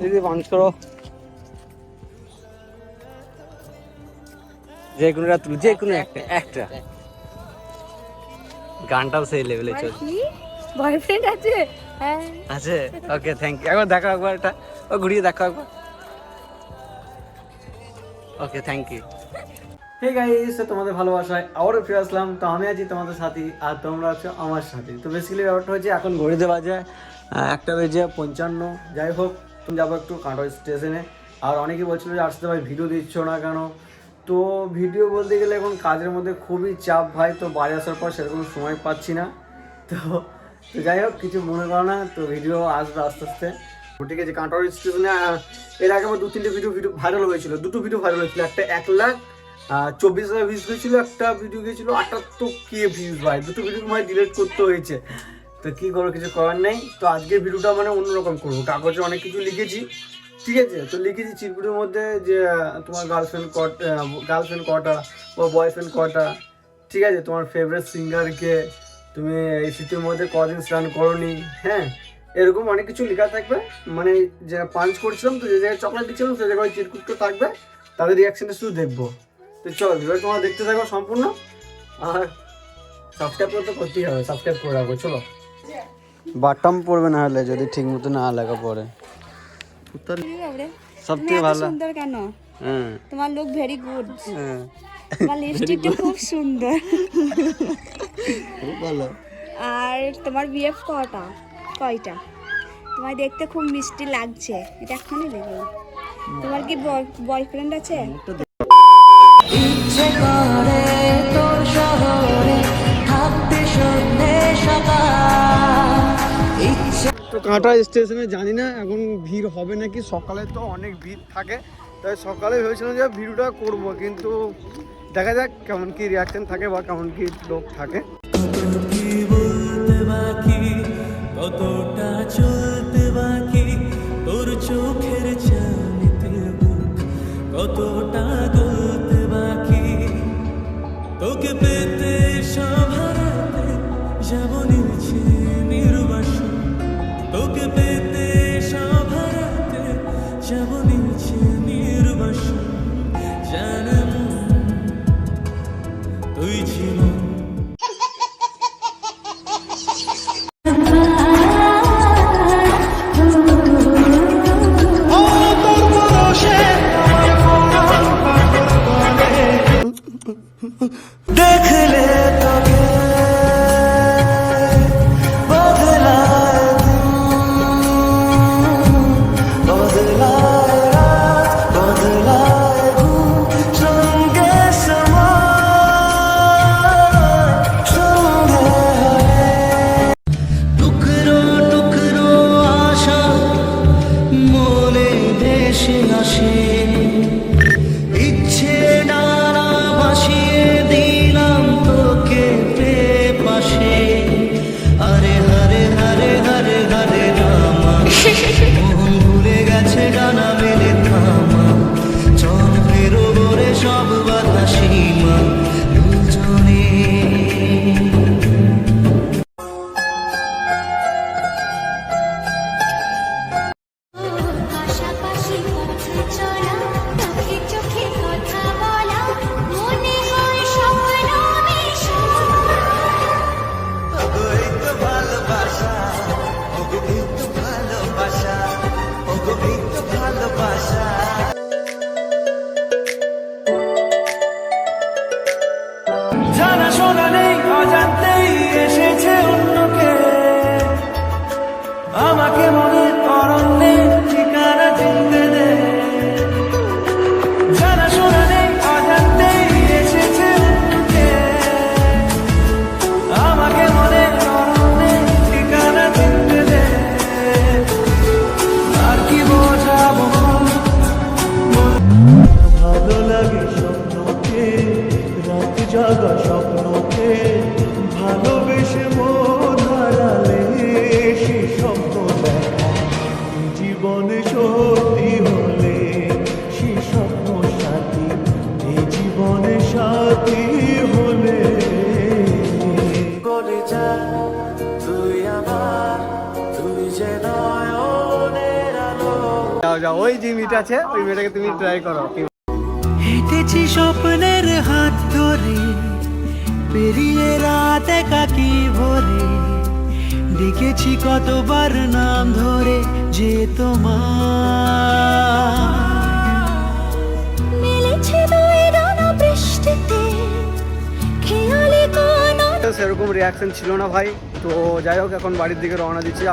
দিদি পাঞ্চ করো। যে কোনো একটা তুলো যে কোনো একটা একটা। গানটাও সেই লেভেলে চলছে। বয়ফ্রেন্ড আছে? হ্যাঁ। আছে? ওকে থ্যাংক ইউ একবার দেখো একবার এটা। ও ঘুরিয়ে দেখো একবার। Okay thank you hey guys তোমাদের ভালোবাসায় আবারও ফিরে আসলাম। তো আমি আছি তোমাদের সাথী আর তোমরা আছো আমার সাথে। তো বেসিক্যালি ব্যাপারটা হচ্ছে এখন ঘড়িতে বাজে একটা বেজে পঞ্চান্ন। যাই হোক যাব একটু কাঁটো স্টেশনে। আর অনেকেই বলছিল যে আসতে ভাই ভিডিও দিচ্ছ না কেন? তো ভিডিও বলতে গেলে এখন কাজের মধ্যে খুবই চাপ ভাই, তো বাড়ি আসার পর সেরকম সময় পাচ্ছি না। তো তো যাই হোক, কিছু মনে করো না, তো ভিডিও আসবে আস্তে আস্তে। ঠিক আছে কাঁটার স্টেশনে এর আগে আমার দু তিনটে ভিডিও ভিডিও ভাইরাল হয়েছিল। দুটো ভিডিও ভাইরাল হয়েছিল, একটা এক লাখ চব্বিশ হাজার ভিউজ গেছিল, একটা ভিডিও গেছিল আটাত্তর কে ভিউজ ভাই। দুটো ভিডিও মানে ডিলিট করতে হয়েছে। তো কি করব, কিছু করার নেই। তো আজকের ভিডিওটা মানে অন্যরকম করব। কাগজে অনেক কিছু লিখেছি, ঠিক আছে? তো লিখেছি চিরকুটের মধ্যে যে, তোমার গার্লফ্রেন্ড কট গার্লফ্রেন্ড কটা বা বয়ফ্রেন্ড কটা, ঠিক আছে? তোমার ফেভারিট সিঙ্গারকে তুমি এই শীতের মধ্যে কদিন স্নান করনি হ্যাঁ? এরকম অনেক কিছু লেখা থাকবে। মানে যে পাঞ্চ করছিলাম তো যে জায়গায় চকলেট দিচ্ছিলাম সে জায়গায় চিরকুটটা থাকবে। তাদের রিয়াকশনটা শুধু দেখব। তো চল ভিডিও তোমরা দেখতে থাকো সম্পূর্ণ। আর সাবস্ক্রাইব করতে করতেই হবে সাবস্ক্রাইব করে রাখব, চলো। বাটাম পড়বে না হলে যদি ঠিক মতো না পড়ে। কি সব থেকে ভালো। সুন্দর কেন? হ্যাঁ। তোমার লুক ভেরি গুড হ্যাঁ। তোমার লিপস্টিকটা খুব সুন্দর। খুব ভালো। আর তোমার বিএফ কটা? কয়টা? তোমায় দেখতে খুব মিষ্টি লাগছে। এটা এখনই দেখো তোমার কি বয়ফ্রেন্ড আছে? ইচ্ছে করে তোর শহরে। কাঁটা স্টেশনে জানি না এখন ভিড় হবে নাকি? সকালে তো অনেক ভিড় থাকে। তাই সকালে ভেবেছিলাম যে ভিডিওটা করব কিন্তু দেখা যাক কেমন কি রিয়াকশন থাকে বা কেমন কি লোক থাকে। কতটা চলতে বাকি? তোর চোখের চালিতে বুক কতটা গলতে বাকি? তোকে পেতে সভারাতে যাব টুকরো আশা মনে ভেসে আসে অজান্তেই যাও যাও। ওই যে মেয়েটা আছে ওই মেয়েটাকে তুমি ট্রাই করো। হেঁটেছি স্বপ্নের হাত ধরে পেরিয়ে রাত একাকি ভরে। ডেকেছি কতবার নাম ধরে যে তোমার। মিলেছে বৃষ্টিতে খেয়ালি সেরকম রিয়াকশন ছিল না ভাই। তো যাই হোক এখন বাড়ির দিকে রওনা দিচ্ছি।